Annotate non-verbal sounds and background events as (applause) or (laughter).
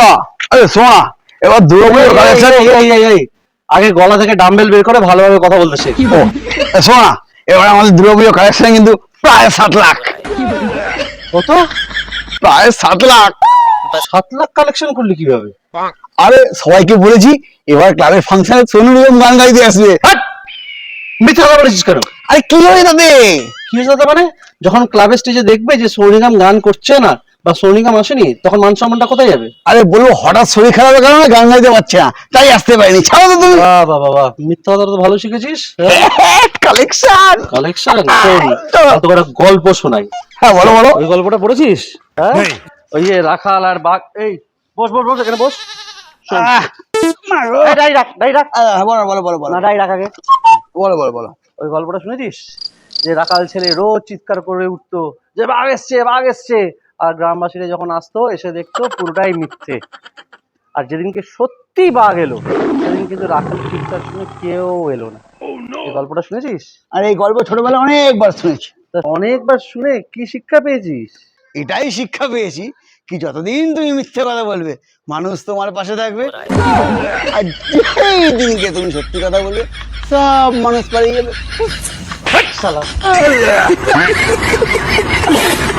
না। আরে এবার আগে গলা থেকে ডাম্বেল বের করে ভালোভাবে কথা বলতে শেখ। শোনা এবার আমাদের দুর্গাপুজোর কালেকশন কিন্তু প্রায় সাত লাখ। কত প্রায় সাত লাখ। সাত লাখ কালেকশন করলি কীভাবে? আরে সবাইকে বলেছি এবার ক্লাবের ফাংশনে সোনু নিগম গান গাইতে আসবে! মিথ্যা কথা বলেছিস কেন? আরে কি হবে তাতে কি হয়েছে তাতে মানে? যখন ক্লাবের স্টেজে দেখবে যে সোনিগাম গান করছে না বা সোনিগাম আসেনি তখন মান সম্মানটা কোথায় যাবে? আরে বলব হঠাৎ শরীর খারাপের কারণে গান গাইতে পারছে না। তাই আসতে পারিনি। ছাড়ো তো তুমি। বাহ বাহ বাহ, বাহ। মিথ্যা কথা তো ভালো শিখেছিস? কালেকশন কালেকশন তো একটা গল্প শোনাই। হ্যাঁ বলো বলো। ওই গল্পটা পড়েছিস? হ্যাঁ? ওই যে রাখাল আর বাঘ এই বস বস বস এখানে বস। ডাই রাখ ডাই রাখ। বলো বলো বলো বলো। না ডাই রাখ আগে। বলো বলো বলো। ওই গল্পটা শুনেছিস? যে রাখাল ছেলে রোজ চিৎকার করে উঠতো যে বাঘ এসছে বাঘ এসছে। আর গ্রামবাসীরা যখন আসতো এসে দেখতো পুরোটাই মিথ্যে। আর যেদিনকে সত্যি বাঘ এলো সেদিন কিন্তু রাখাল চিৎকার শুনে কেউ এলো না। এই গল্পটা শুনেছিস? আর এই গল্প ছোটবেলা অনেকবার শুনেছি। তা অনেকবার শুনে কি শিক্ষা পেয়েছিস? এটাই শিক্ষা পেয়েছি কি যতদিন তুমি মিথ্যে কথা বলবে মানুষ তোমার পাশে থাকবে। আর যেই দিনকে তুমি সত্যি কথা বলবে সব মানুষ পালিয়ে যাবে। সালা (laughs)